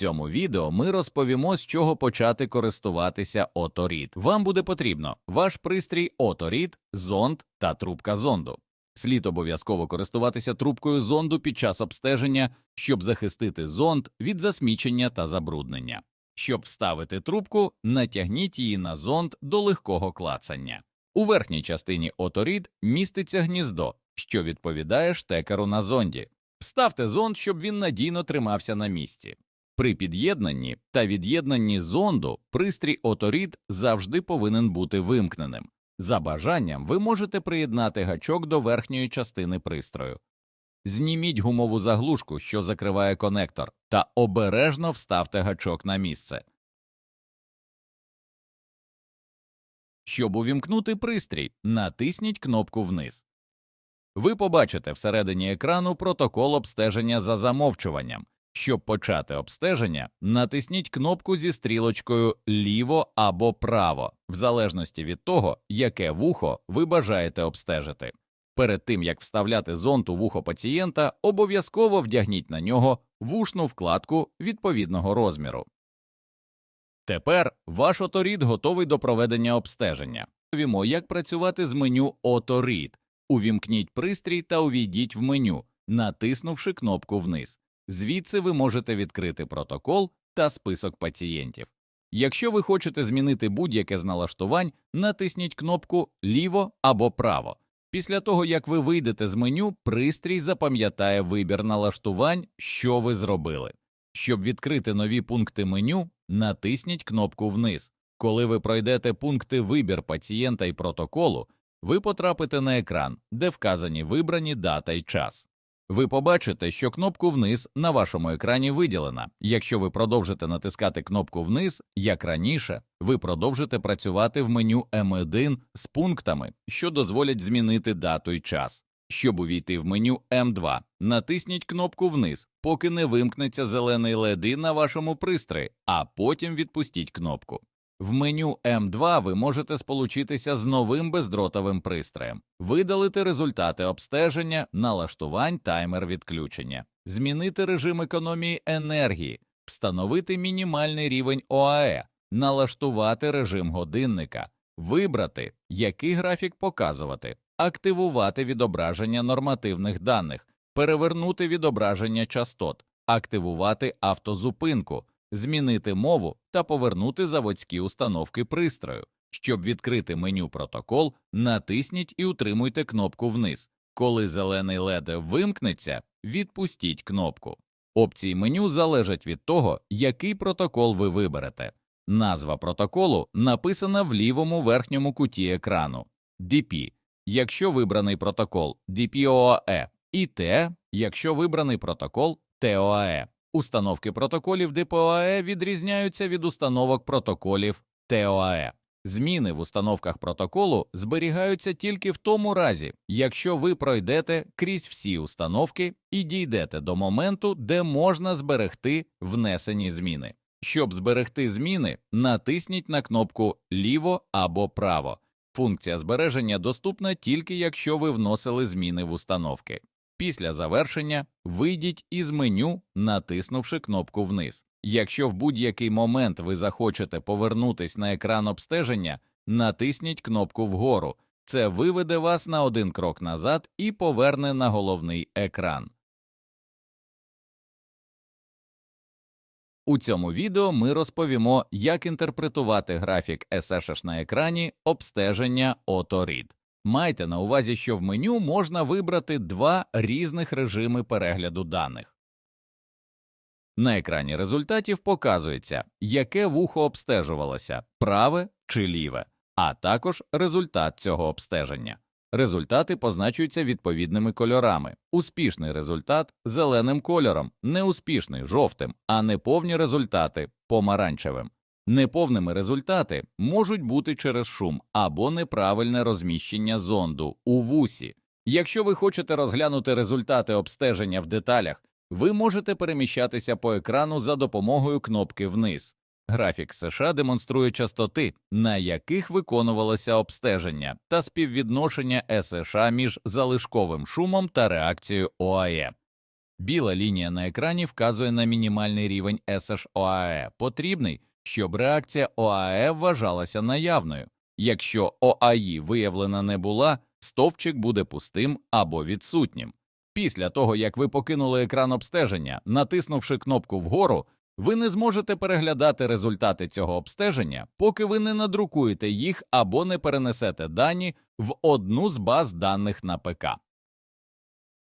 цьому відео ми розповімо, з чого почати користуватися Оторід. Вам буде потрібно ваш пристрій Оторід, зонд та трубка зонду. Слід обов'язково користуватися трубкою зонду під час обстеження, щоб захистити зонд від засмічення та забруднення. Щоб вставити трубку, натягніть її на зонд до легкого клацання. У верхній частині Оторід міститься гніздо, що відповідає штекеру на зонді. Вставте зонд, щоб він надійно тримався на місці. При під'єднанні та від'єднанні зонду пристрій Оторід завжди повинен бути вимкненим. За бажанням ви можете приєднати гачок до верхньої частини пристрою. Зніміть гумову заглушку, що закриває конектор, та обережно вставте гачок на місце. Щоб увімкнути пристрій, натисніть кнопку вниз. Ви побачите всередині екрану протокол обстеження за замовчуванням. Щоб почати обстеження, натисніть кнопку зі стрілочкою ліво або право, в залежності від того, яке вухо ви бажаєте обстежити. Перед тим як вставляти зонд у вухо пацієнта, обов'язково вдягніть на нього вушну вкладку відповідного розміру. Тепер ваш оторід готовий до проведення обстеження. Повімо, як працювати з меню Оторід. Увімкніть пристрій та увійдіть в меню, натиснувши кнопку вниз. Звідси ви можете відкрити протокол та список пацієнтів. Якщо ви хочете змінити будь-яке з налаштувань, натисніть кнопку ліво або право. Після того, як ви вийдете з меню, пристрій запам'ятає вибір налаштувань, що ви зробили. Щоб відкрити нові пункти меню, натисніть кнопку вниз. Коли ви пройдете пункти Вибір пацієнта і протоколу, ви потрапите на екран, де вказані вибрані дата і час. Ви побачите, що кнопку вниз на вашому екрані виділена. Якщо ви продовжите натискати кнопку вниз, як раніше, ви продовжите працювати в меню М1 з пунктами, що дозволять змінити дату і час. Щоб увійти в меню М2, натисніть кнопку вниз, поки не вимкнеться зелений LED на вашому пристрої, а потім відпустіть кнопку. В меню М2 ви можете сполучитися з новим бездротовим пристроєм, видалити результати обстеження, налаштувань таймер відключення, змінити режим економії енергії, встановити мінімальний рівень ОАЕ, налаштувати режим годинника, вибрати, який графік показувати, активувати відображення нормативних даних, перевернути відображення частот, активувати автозупинку змінити мову та повернути заводські установки пристрою. Щоб відкрити меню протокол, натисніть і утримуйте кнопку вниз. Коли зелений LED вимкнеться, відпустіть кнопку. Опції меню залежать від того, який протокол ви виберете. Назва протоколу написана в лівому верхньому куті екрану DP, якщо вибраний протокол DPOAE, і T, якщо вибраний протокол TOAE. Установки протоколів ДПОАЕ відрізняються від установок протоколів ТОАЕ. Зміни в установках протоколу зберігаються тільки в тому разі, якщо ви пройдете крізь всі установки і дійдете до моменту, де можна зберегти внесені зміни. Щоб зберегти зміни, натисніть на кнопку ліво або право. Функція збереження доступна тільки якщо ви вносили зміни в установки. Після завершення вийдіть із меню, натиснувши кнопку вниз. Якщо в будь-який момент ви захочете повернутись на екран обстеження, натисніть кнопку вгору. Це виведе вас на один крок назад і поверне на головний екран. У цьому відео ми розповімо, як інтерпретувати графік SSH на екрані обстеження Оторід. Майте на увазі, що в меню можна вибрати два різних режими перегляду даних. На екрані результатів показується, яке вухо обстежувалося праве чи ліве, а також результат цього обстеження. Результати позначуються відповідними кольорами. Успішний результат зеленим кольором, неуспішний жовтим, а неповні результати помаранчевим. Неповними результати можуть бути через шум або неправильне розміщення зонду у вусі. Якщо ви хочете розглянути результати обстеження в деталях, ви можете переміщатися по екрану за допомогою кнопки вниз. Графік США демонструє частоти, на яких виконувалося обстеження, та співвідношення СШ між залишковим шумом та реакцією ОАЕ. Біла лінія на екрані вказує на мінімальний рівень SHOAE, потрібний, щоб реакція ОАЕ вважалася наявною. Якщо ОАІ виявлена не була, стовпчик буде пустим або відсутнім. Після того, як ви покинули екран обстеження, натиснувши кнопку вгору, ви не зможете переглядати результати цього обстеження, поки ви не надрукуєте їх або не перенесете дані в одну з баз даних на ПК.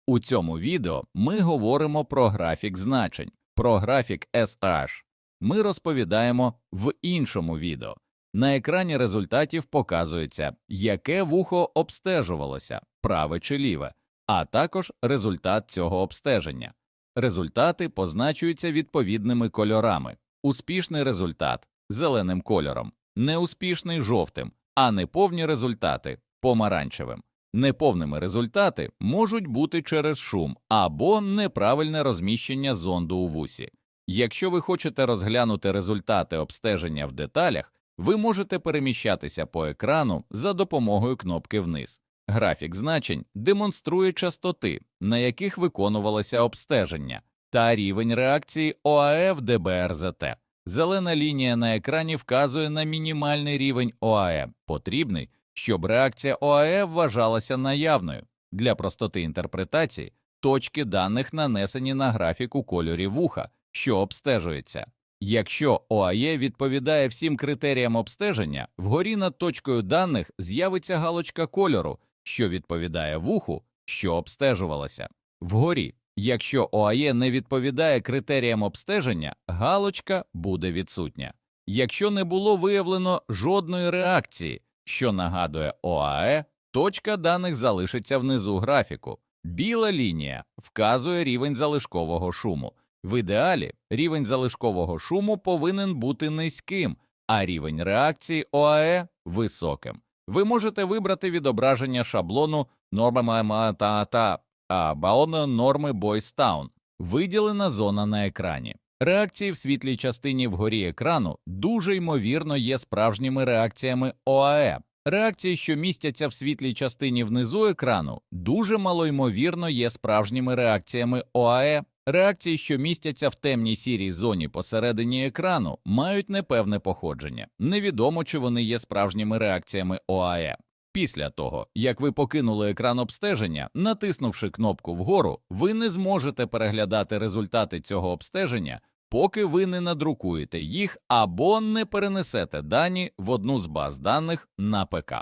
У цьому відео ми говоримо про графік значень, про графік SH. Ми розповідаємо в іншому відео. На екрані результатів показується, яке вухо обстежувалося, праве чи ліве, а також результат цього обстеження. Результати позначуються відповідними кольорами. Успішний результат зеленим кольором, неуспішний жовтим, а неповні результати помаранчевим. Неповними результати можуть бути через шум або неправильне розміщення зонду у вусі. Якщо ви хочете розглянути результати обстеження в деталях, ви можете переміщатися по екрану за допомогою кнопки вниз. Графік значень демонструє частоти, на яких виконувалося обстеження, та рівень реакції ОАЕ ДБРЗТ. Зелена лінія на екрані вказує на мінімальний рівень ОАЕ, потрібний, щоб реакція ОАЕ вважалася наявною. Для простоти інтерпретації точки даних нанесені на графік у кольорі вуха, що обстежується. Якщо ОАЕ відповідає всім критеріям обстеження, вгорі над точкою даних з'явиться галочка кольору, що відповідає вуху, що обстежувалося. Вгорі, якщо ОАЕ не відповідає критеріям обстеження, галочка буде відсутня. Якщо не було виявлено жодної реакції, що нагадує ОАЕ, точка даних залишиться внизу графіку. Біла лінія вказує рівень залишкового шуму. В ідеалі рівень залишкового шуму повинен бути низьким, а рівень реакції ОАЕ високим. Ви можете вибрати відображення шаблону норма та та або норми Бойстаун, виділена зона на екрані. Реакції в світлій частині вгорі екрану дуже ймовірно є справжніми реакціями ОАЕ. Реакції, що містяться в світлій частині внизу екрану, дуже малоймовірно є справжніми реакціями ОАЕ. Реакції, що містяться в темній сірій зоні посередині екрану, мають непевне походження. Невідомо, чи вони є справжніми реакціями ОАЕ. Після того, як ви покинули екран обстеження, натиснувши кнопку вгору, ви не зможете переглядати результати цього обстеження, поки ви не надрукуєте їх або не перенесете дані в одну з баз даних на ПК.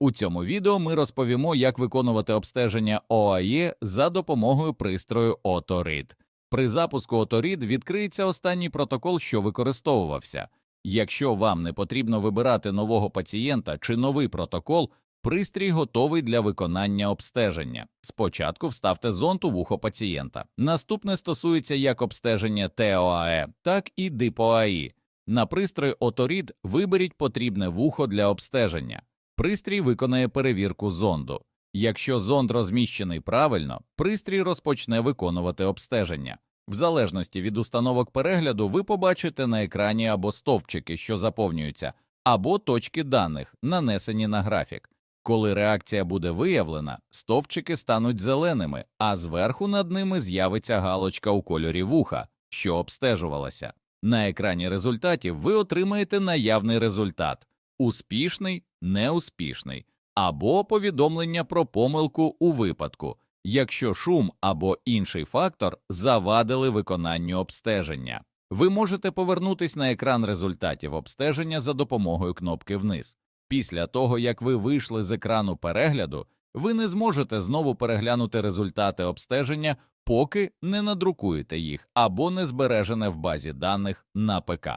У цьому відео ми розповімо, як виконувати обстеження ОАЄ за допомогою пристрою OtoRead. При запуску OtoRead відкриється останній протокол, що використовувався. Якщо вам не потрібно вибирати нового пацієнта чи новий протокол, пристрій готовий для виконання обстеження. Спочатку вставте зонд у вухо пацієнта. Наступне стосується як обстеження ТОАЕ, так і ДИПОАІ. На пристрої OtoRead виберіть потрібне вухо для обстеження. Пристрій виконає перевірку зонду. Якщо зонд розміщений правильно, пристрій розпочне виконувати обстеження. В залежності від установок перегляду, ви побачите на екрані або стовпчики, що заповнюються, або точки даних, нанесені на графік. Коли реакція буде виявлена, стовпчики стануть зеленими, а зверху над ними з'явиться галочка у кольорі вуха, що обстежувалася. На екрані результатів ви отримаєте наявний результат успішний, неуспішний, або повідомлення про помилку у випадку, якщо шум або інший фактор завадили виконанню обстеження. Ви можете повернутися на екран результатів обстеження за допомогою кнопки вниз. Після того, як ви вийшли з екрану перегляду, ви не зможете знову переглянути результати обстеження, поки не надрукуєте їх або не збережене в базі даних на ПК.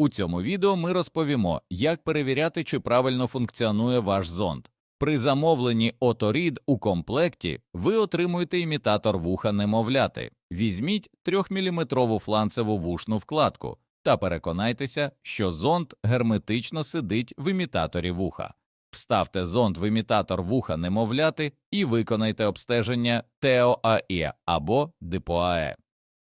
У цьому відео ми розповімо, як перевіряти, чи правильно функціонує ваш зонд. При замовленні OtoRead у комплекті ви отримуєте імітатор вуха немовляти. Візьміть 3-мм фланцеву вушну вкладку та переконайтеся, що зонд герметично сидить в імітаторі вуха. Вставте зонд в імітатор вуха немовляти і виконайте обстеження ТОАЕ або ДПОАЕ.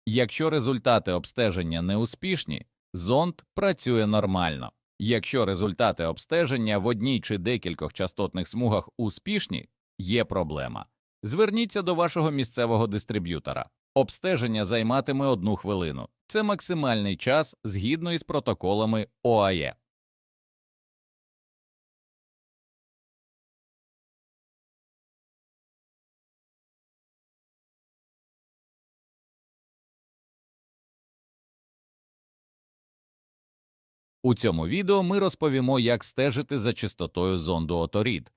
Якщо результати обстеження неуспішні, зонд працює нормально. Якщо результати обстеження в одній чи декількох частотних смугах успішні, є проблема. Зверніться до вашого місцевого дистриб'ютора. Обстеження займатиме одну хвилину. Це максимальний час згідно із протоколами Е. У цьому відео ми розповімо, як стежити за чистотою зонду оторід.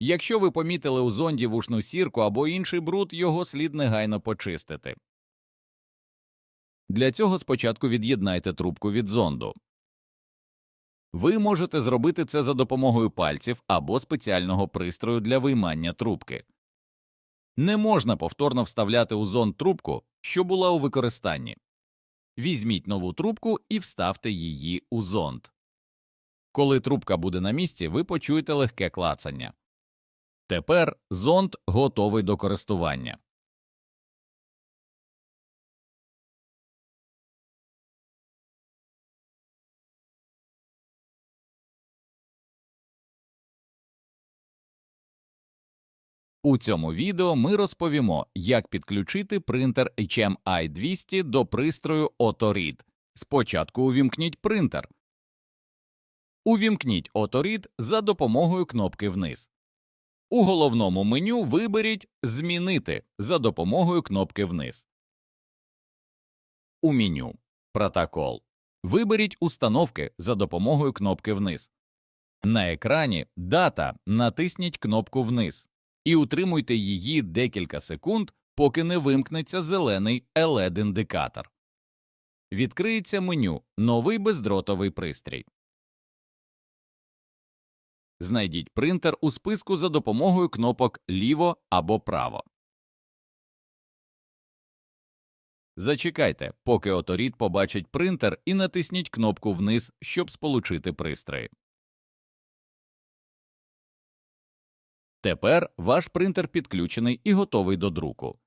Якщо ви помітили у зонді вушну сірку або інший бруд, його слід негайно почистити. Для цього спочатку від'єднайте трубку від зонду. Ви можете зробити це за допомогою пальців або спеціального пристрою для виймання трубки. Не можна повторно вставляти у зонд трубку, що була у використанні. Візьміть нову трубку і вставте її у зонд. Коли трубка буде на місці, ви почуєте легке клацання. Тепер зонд готовий до користування. У цьому відео ми розповімо, як підключити принтер HMI 200 до пристрою Otoread. Спочатку увімкніть принтер. Увімкніть Otoread за допомогою кнопки вниз. У головному меню виберіть Змінити за допомогою кнопки вниз. У меню Протокол. Виберіть Установки за допомогою кнопки вниз. На екрані Дата натисніть кнопку вниз і утримуйте її декілька секунд, поки не вимкнеться зелений LED-індикатор. Відкриється меню Новий бездротовий пристрій. Знайдіть принтер у списку за допомогою кнопок ліво або право. Зачекайте, поки оторід побачить принтер і натисніть кнопку вниз, щоб сполучити пристрої. Тепер ваш принтер підключений і готовий до друку.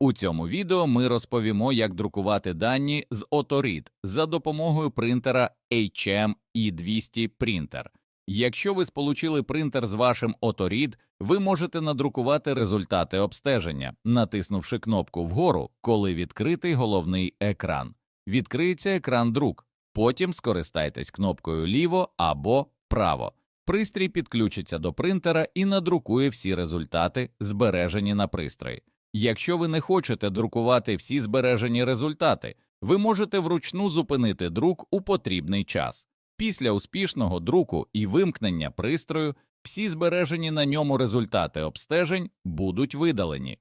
У цьому відео ми розповімо, як друкувати дані з Otoread за допомогою принтера HM E200 Printer. Якщо ви сполучили принтер з вашим Otoread, ви можете надрукувати результати обстеження, натиснувши кнопку вгору, коли відкритий головний екран. Відкриється екран друк. Потім скористайтесь кнопкою ліво або право. Пристрій підключиться до принтера і надрукує всі результати, збережені на пристрої. Якщо ви не хочете друкувати всі збережені результати, ви можете вручну зупинити друк у потрібний час. Після успішного друку і вимкнення пристрою всі збережені на ньому результати обстежень будуть видалені.